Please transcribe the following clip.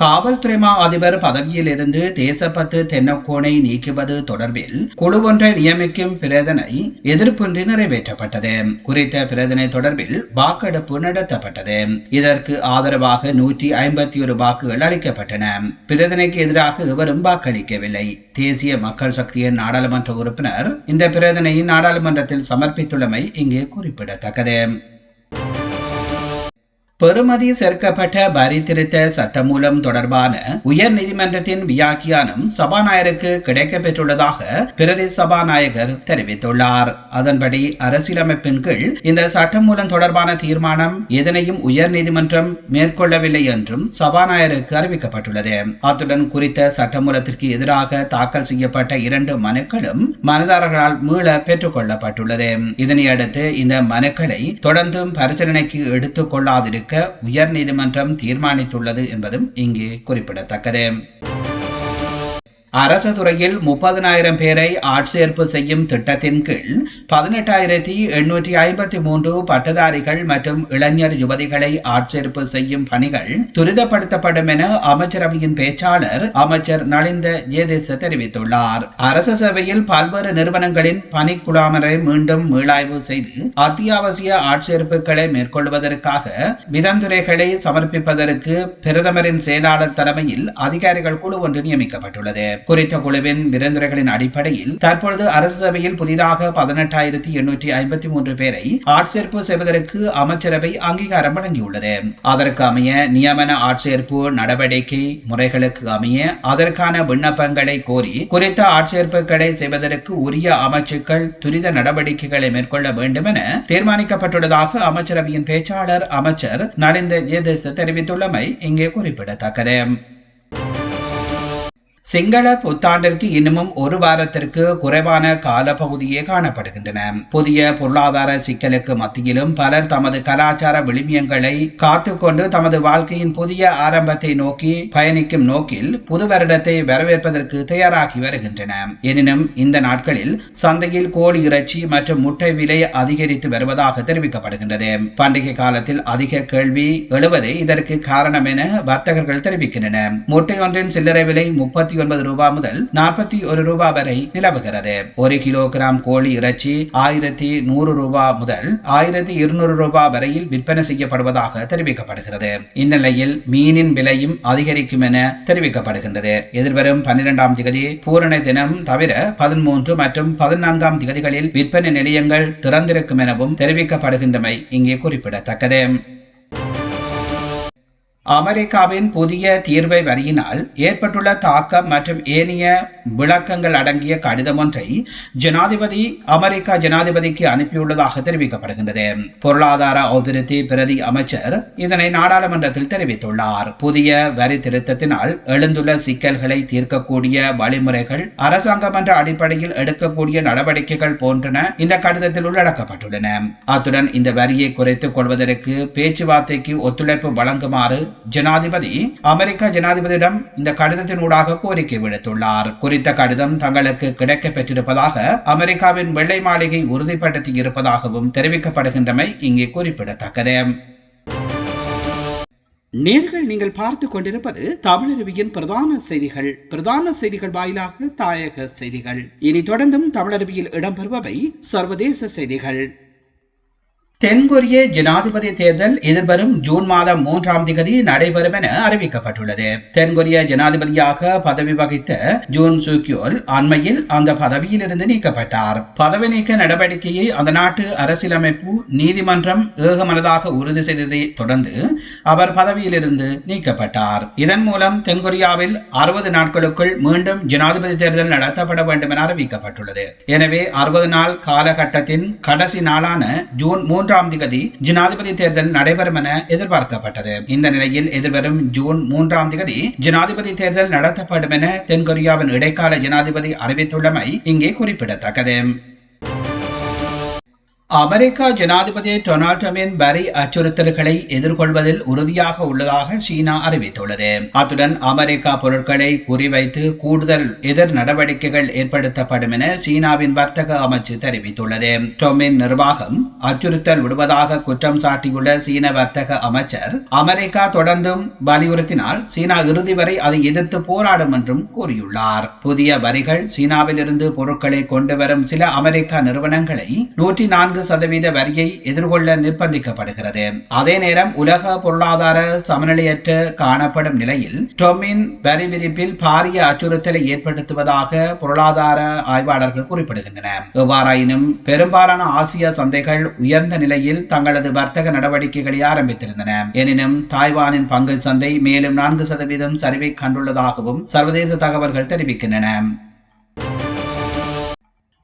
காவல்துறை மா அதிபர் பதவியிலிருந்து தேசப்பத்து தென்னக்கோனை நீக்குவது தொடர்பில் குழு ஒன்றை நியமிக்கும் பிரதனை எதிர்ப்பின்றி நிறைவேற்றப்பட்டது. குறித்த பிரதனை தொடர்பில் வாக்கெடுப்பு நடத்தப்பட்டது. இதற்கு ஆதரவாக நூற்றி ஐம்பத்தி ஒரு வாக்குகள் அளிக்கப்பட்டன. பிரதனைக்கு எதிராக எவரும் வாக்களிக்கவில்லை. தேசிய மக்கள் சக்தியின் நாடாளுமன்ற உறுப்பினர் இந்த பிரதனையின் நாடாளுமன்றத்தில் சமர்ப்பித்துள்ளமை இங்கே குறிப்பிடத்தக்கது. பெறுமதி சேர்க்கப்பட்ட வரி திருத்த சட்டமூலம் தொடர்பான உயர் நீதிமன்றத்தின் வியாக்கியானம் சபாநாயகருக்கு கிடைக்க பெற்றுள்ளதாக பிரதி சபாநாயகர் தெரிவித்துள்ளார். அதன்படி அரசியலமைப்பின் கீழ் இந்த சட்டமூலம் தொடர்பான தீர்மானம் எதனையும் உயர் நீதிமன்றம் மேற்கொள்ளவில்லை என்றும் சபாநாயகருக்கு அறிவிக்கப்பட்டுள்ளது. அத்துடன் குறித்த சட்டமூலத்திற்கு எதிராக தாக்கல் செய்யப்பட்ட இரண்டு மனுக்களும் மனதாரர்களால் மீள பெற்றுக் கொள்ளப்பட்டுள்ளது இதனையடுத்து இந்த மனுக்களை தொடர்ந்தும் பரிசீலனைக்கு எடுத்துக் கொள்ளாதிருக்க உயர் நீதிமன்றம் தீர்மானித்துள்ளது என்பதும் இங்கு குறிப்பிடத்தக்கது. அரசு துறையில் முப்பதனாயிரம் பேரை ஆட்சேர்ப்பு செய்யும் திட்டத்தின் கீழ் பதினெட்டாயிரத்தி எண்ணூற்றி ஐம்பத்தி மூன்று பட்டதாரிகள் மற்றும் இளைஞர் யுவதிகளை ஆட்சேர்ப்பு செய்யும் பணிகள் துரிதப்படுத்தப்படும் என அமைச்சரவையின் பேச்சாளர் அமைச்சர் நலிந்த ஜேதேச தெரிவித்துள்ளார். அரசு சேவையில் பல்வேறு நிறுவனங்களின் பணிக்குழாமரை மீண்டும் மீளாய்வு செய்து அத்தியாவசிய ஆட்சேர்ப்புகளை மேற்கொள்வதற்காக விதந்துரைகளை சமர்ப்பிப்பதற்கு பிரதமரின் செயலாளர் தலைமையில் அதிகாரிகள் குழு ஒன்று நியமிக்கப்பட்டுள்ளது. குறித்த குழுவின் விருந்துரைகளின் அடிப்படையில் தற்பொழுது அரசு சபையில் புதிதாக பதினெட்டாயிரத்தி எண்ணூற்றி ஐம்பத்தி மூன்று பேரை ஆட்சேர்ப்பு செய்வதற்கு அமைச்சரவை அங்கீகாரம் வழங்கியுள்ளது. அதற்கு அமைய நியமன ஆட்சேர்ப்பு நடவடிக்கை முறைகளுக்கு அமைய அதற்கான விண்ணப்பங்களை கோரி குறித்த ஆட்சேர்ப்புகளை செய்வதற்கு உரிய அமைச்சுக்கள் துரித நடவடிக்கைகளை மேற்கொள்ள வேண்டும் என தீர்மானிக்கப்பட்டுள்ளதாக அமைச்சரவையின் பேச்சாளர் அமைச்சர் நரேந்திர ஜெயதேச தெரிவித்துள்ளமை இங்கே குறிப்பிடத்தக்கது. சிங்கள புத்தாண்டிற்கு இன்னமும் ஒரு வாரத்திற்கு குறைவான காலப்பகுதியே காணப்படுகின்றன. புதிய பொருளாதார சிக்கலுக்கு மத்தியிலும் பலர் தமது கலாச்சார விளிமியங்களை காத்துக்கொண்டு தமது வாழ்க்கையின் புதிய ஆரம்பத்தை நோக்கி பயணிக்கும் நோக்கில் புது வருடத்தை வரவேற்பதற்கு தயாராகி வருகின்றன. எனினும் இந்த நாட்களில் சந்தையில் கோழி இறைச்சி மற்றும் முட்டை விலை அதிகரித்து வருவதாக தெரிவிக்கப்படுகின்றது. பண்டிகை காலத்தில் அதிக கேள்வி எழுவதே இதற்கு காரணம் என வர்த்தகர்கள் தெரிவிக்கின்றனர். முட்டை ஒன்றின் சில்லறை விலை முப்பத்தி ஒன்பது ரூபாய் முதல் நாற்பத்தி ஒரு ரூபாய் வரை நிலவுகிறது. ஒரு கிலோகிராம் கோழி இறைச்சி ஆயிரத்தி நூறு ரூபாய் முதல் ஆயிரத்தி இருநூறு ரூபாய் வரையில் விற்பனை செய்யப்படுவதாக தெரிவிக்கப்படுகிறது. இந்நிலையில் மீனின் விலையும் அதிகரிக்கும் என தெரிவிக்கப்படுகின்றது. எதிர்வரும் பன்னிரெண்டாம் திகதி பூரண தினம் தவிர பதிமூன்று மற்றும் பதினான்காம் திகதிகளில் விற்பனை நிலையங்கள் திறந்திருக்கும் எனவும் தெரிவிக்கப்படுகின்றமை இங்கே குறிப்பிடத்தக்கது. அமெரிக்காவின் புதிய தீர்வை வரியினால் ஏற்பட்டுள்ள தாக்கம் மற்றும் ஏனைய விளக்கங்கள் அடங்கிய கடிதம் ஒன்றை ஜனாதிபதி அமெரிக்கா ஜனாதிபதிக்கு அனுப்பியுள்ளதாக தெரிவிக்கப்படுகின்றது. பொருளாதார அபிவிருத்தி பிரதி அமைச்சர் இதனை நாடாளுமன்றத்தில் தெரிவித்துள்ளார். புதிய வரி திருத்தத்தினால் எழுந்துள்ள சிக்கல்களை தீர்க்கக்கூடிய வழிமுறைகள் அரசாங்கம் என்ற அடிப்படையில் எடுக்கக்கூடிய நடவடிக்கைகள் போன்றன இந்த கடிதத்தில் உள்ளடக்கப்பட்டுள்ளன. அத்துடன் இந்த வரியை குறைத்துக் கொள்வதற்கு பேச்சுவார்த்தைக்கு ஒத்துழைப்பு வழங்குமாறு ஜனாதிபதி அமெரிக்க ஜனாதிபதியிடம் இந்த கடிதத்தின் ஊடாக கோரிக்கை விடுத்துள்ளார். குறித்த கடிதம் தங்களுக்கு கிடைக்க பெற்றிருப்பதாக அமெரிக்காவின் வெள்ளை மாளிகை உறுதிப்படுத்தி இருப்பதாகவும் தெரிவிக்கப்படுகின்றமை இங்கே குறிப்பிடத்தக்கது. நேர்கள் நீங்கள் பார்த்து கொண்டிருப்பது தமிழருவியின் பிரதான செய்திகள். பிரதான செய்திகள் வாயிலாக தாயக செய்திகள். இனி தொடர்ந்தும் தமிழருவியில் இடம்பெறுபவை சர்வதேச செய்திகள். தென்கொரிய ஜனாதிபதி தேர்தல் எதிர்வரும் ஜூன் மாதம் மூன்றாம் திகதி நடைபெறும் என அறிவிக்கப்பட்டுள்ளது. தென்கொரிய ஜனாதிபதியாக பதவி வகித்த ஜூன் சூக்யோல் அண்மையில் அந்த பதவியிலிருந்து நீக்கப்பட்டார். பதவி நீக்க நடவடிக்கையை அந்த நாட்டு அரசியலமைப்பு நீதிமன்றம் ஏகமனதாக உறுதி செய்ததை தொடர்ந்து அவர் பதவியிலிருந்து நீக்கப்பட்டார். இதன் மூலம் தென்கொரியாவில் அறுபது நாட்களுக்குள் மீண்டும் ஜனாதிபதி தேர்தல் நடத்தப்பட வேண்டும் என அறிவிக்கப்பட்டுள்ளது. எனவே அறுபது நாள் காலகட்டத்தின் கடைசி நாளான ஜூன் மூன்று மூன்றாம் திகதி ஜனாதிபதி தேர்தல் நடைபெறும் என எதிர்பார்க்கப்பட்டது. இந்த நிலையில் எதிர்வரும் ஜூன் மூன்றாம் திகதி ஜனாதிபதி தேர்தல் நடத்தப்படும் என தென்கொரியாவின் இடைக்கால ஜனாதிபதி அறிவித்துள்ளமை இங்கே குறிப்பிடத்தக்கது. அமெரிக்கா ஜனாதிபதி டொனால்ட் ட்ரம்பின் வரி அச்சுறுத்தல்களை எதிர்கொள்வதில் உறுதியாக உள்ளதாக சீனா அறிவித்துள்ளது. அத்துடன் அமெரிக்கா பொருட்களை குறிவைத்து கூடுதல் எதிர் நடவடிக்கைகள் ஏற்படுத்தப்படும் என சீனாவின் வர்த்தக அமைச்சு தெரிவித்துள்ளது. ட்ரம்பின் நிர்வாகம் அச்சுறுத்தல் விடுவதாக குற்றம் சாட்டியுள்ள சீன வர்த்தக அமைச்சர் அமெரிக்கா தொடர்ந்தும் வலியுறுத்தினால் சீனா இறுதி வரை அதை எதிர்த்து போராடும் என்றும் கூறியுள்ளார். புதிய வரிகள் சீனாவிலிருந்து பொருட்களை கொண்டு வரும் சில அமெரிக்கா நிறுவனங்களை நூற்றி நான்கு சதவீத வரியை எதிர்கொள்ள நிர்பந்திக்கப்படுகிறது. அதே நேரம் உலக பொருளாதார சமநிலையற்ற காணப்படும் நிலையில் டொமின் வரி விதிப்பில் பாரிய அச்சுறுத்தலை ஏற்படுத்துவதாக பொருளாதார ஆய்வாளர்கள் குறிப்பிடுகின்றனர் எவ்வாறாயினும் பெரும்பாலான ஆசிய சந்தைகள் உயர்ந்த நிலையில் தங்களது வர்த்தக நடவடிக்கைகளை ஆரம்பித்திருந்தன. எனினும் தாய்வானின் பங்கு சந்தை மேலும் நான்கு சதவீதம் சரிவை கண்டுள்ளதாகவும் சர்வதேச தகவல்கள் தெரிவிக்கின்றன.